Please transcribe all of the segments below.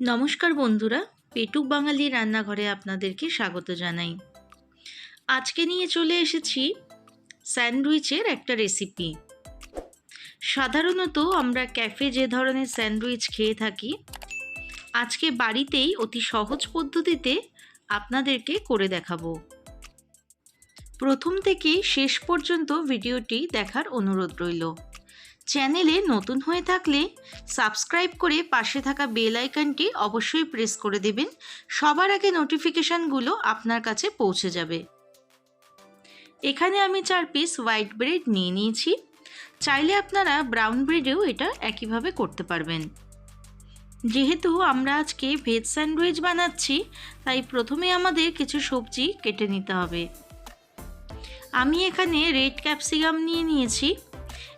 নমস্কার বন্ধুরা, পেটুক বাঙালি রান্নাঘরে আপনাদেরকে স্বাগত জানাই। আজকে নিয়ে চলে এসেছি স্যান্ডউইচের একটা রেসিপি। সাধারণত আমরা ক্যাফে যে ধরনের স্যান্ডউইচ খেয়ে থাকি, আজকে বাড়িতেই অতি সহজ পদ্ধতিতে আপনাদেরকে করে দেখাবো। প্রথম থেকে শেষ পর্যন্ত ভিডিওটি দেখার অনুরোধ রইল। চ্যানেলে নতুন হয়ে থাকলে সাবস্ক্রাইব করে পাশে থাকা বেল আইকনটি অবশ্যই প্রেস করে দেবেন। সবার আগে নোটিফিকেশানগুলো আপনার কাছে পৌঁছে যাবে। এখানে আমি চার পিস হোয়াইট ব্রেড নিয়ে নিয়েছি। চাইলে আপনারা ব্রাউন ব্রেডেও এটা একইভাবে করতে পারবেন। যেহেতু আমরা আজকে ভেজ স্যান্ডউইচ বানাচ্ছি, তাই প্রথমে আমাদের কিছু সবজি কেটে নিতে হবে। আমি এখানে রেড ক্যাপসিকাম নিয়ে নিয়েছি।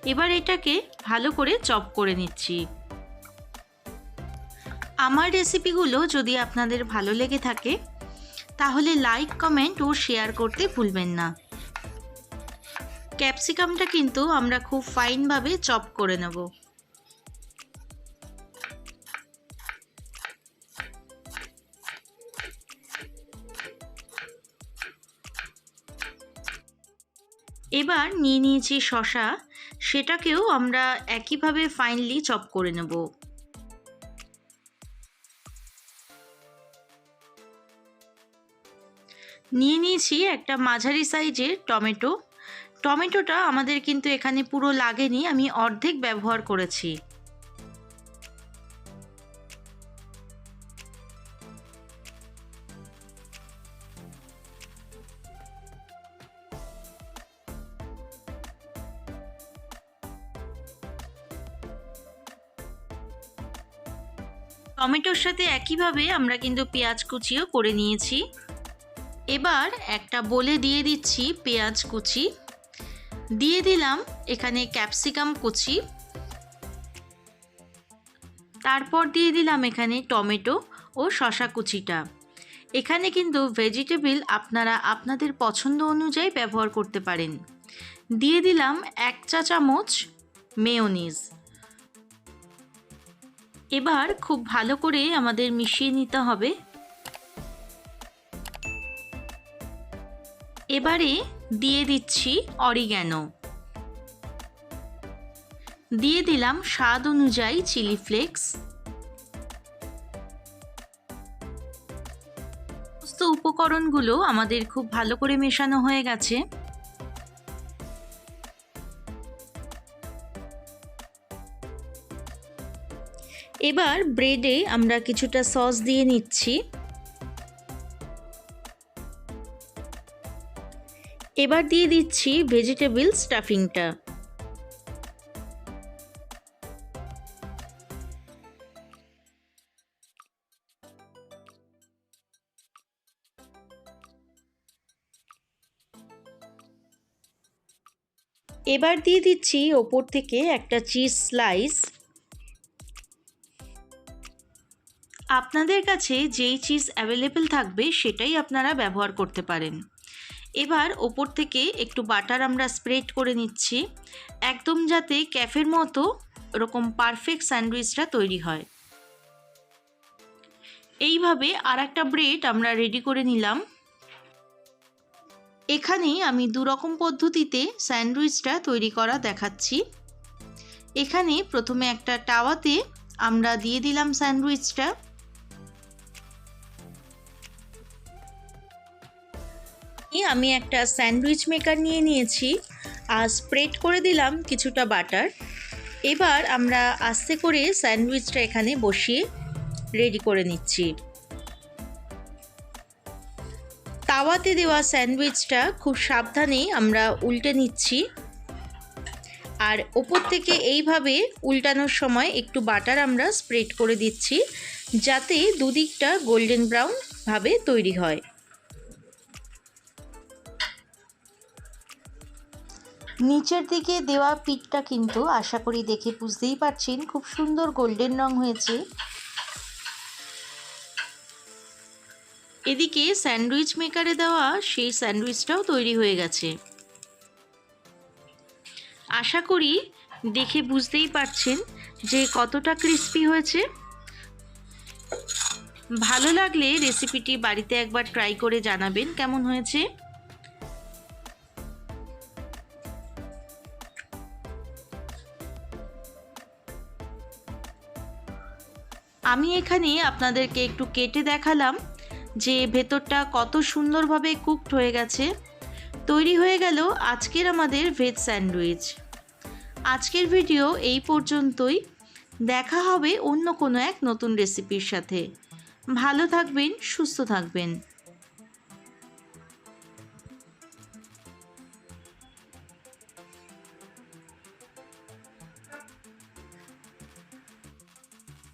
এবার এটাকে ভালো করে চপ করে নিচ্ছি। আমার রেসিপিগুলো যদি আপনাদের ভালো লেগে থাকে, তাহলে লাইক, কমেন্ট ও শেয়ার করতে ভুলবেন না। ক্যাপসিকামটা কিন্তু আমরা খুব ফাইনভাবে চপ করে নেব। এবার নিয়ে নিয়েছি শশা সেটাকেও আমরা একইভাবে ফাইনলি চপ করে নেব। নিয়ে নিয়েছি একটা মাঝারি সাইজের টমেটো। টমেটোটা আমাদের কিন্তু এখানে পুরো লাগেনি, আমি অর্ধেক ব্যবহার করেছি। টমেটোর সাথে একইভাবে আমরা কিন্তু পেঁয়াজ কুচিও করে নিয়েছি। এবার একটা বলে দিয়ে দিচ্ছি পেঁয়াজ কুচি। দিয়ে দিলাম এখানে ক্যাপসিকাম কুচি। তারপর দিয়ে দিলাম এখানে টমেটো ও শশা কুচিটা। এখানে কিন্তু ভেজিটেবল আপনারা আপনাদের পছন্দ অনুযায়ী ব্যবহার করতে পারেন। দিয়ে দিলাম এক চা চামচ মেয়োনিজ। এবার খুব ভালো করে আমাদের মিশিয়ে নিতে হবে। এবারে দিয়ে দিচ্ছি অরিগ্যানো। দিয়ে দিলাম স্বাদ অনুযায়ী চিলি ফ্লেক্স। সমস্ত উপকরণগুলো আমাদের খুব ভালো করে মেশানো হয়ে গেছে। এবার ব্রেডে আমরা কিছুটা সস দিয়ে নিচ্ছি। এবার দিয়ে দিচ্ছি ভেজিটেবল স্টাফিংটা এবার দিয়ে দিচ্ছি ওপর থেকে একটা চিজ স্লাইস আপনাদের কাছে যেই চিজ অ্যাভেলেবেল থাকবে সেটাই আপনারা ব্যবহার করতে পারেন। এবার ওপর থেকে একটু বাটার আমরা স্প্রেড করে নিচ্ছি, একদম যাতে ক্যাফের মতো ওরকম পারফেক্ট স্যান্ডউইচটা তৈরি হয়। এইভাবে আর একটা ব্রেড আমরা রেডি করে নিলাম। এখানে আমি দু রকম পদ্ধতিতে স্যান্ডউইচটা তৈরি করা দেখাচ্ছি। এখানে প্রথমে একটা টাওয়াতে আমরা দিয়ে দিলাম স্যান্ডউইচটা আমি একটা স্যান্ডউইচ মেকার নিয়ে নিয়েছি আর স্প্রেড করে দিলাম কিছুটা বাটার। এবার আমরা আস্তে করে স্যান্ডউইচটা এখানে বসিয়ে রেডি করে নিচ্ছি। তাওয়াতে দেওয়া স্যান্ডউইচটা খুব সাবধানে আমরা উল্টে নিচ্ছি। আর ওপর থেকে এইভাবে উল্টানোর সময় একটু বাটার আমরা স্প্রেড করে দিচ্ছি যাতে দুদিকটা গোল্ডেন ব্রাউন ভাবে তৈরি হয়। নিচের দিকে দেওয়া পিঠটা কিন্তু আশা করি দেখে বুঝতেই পারছেন, খুব সুন্দর গোল্ডেন রং হয়েছে। এদিকে স্যান্ডউইচ মেকারে দেওয়া সেই স্যান্ডউইচটাও তৈরি হয়ে গেছে। আশা করি দেখে বুঝতেই পারছেন যে কতটা ক্রিস্পি হয়েছে। ভালো লাগলে রেসিপিটি বাড়িতে একবার ট্রাই করে জানাবেন কেমন হয়েছে। আমি এখানে আপনাদেরকে একটু কেটে দেখালাম যে ভেতরটা কত সুন্দরভাবে কুকড হয়ে গেছে। তৈরি হয়ে গেল আজকের আমাদের ভেজ স্যান্ডউইচ আজকের ভিডিও এই পর্যন্তই। দেখা হবে অন্য কোনো এক নতুন রেসিপির সাথে। ভালো থাকবেন, সুস্থ থাকবেন।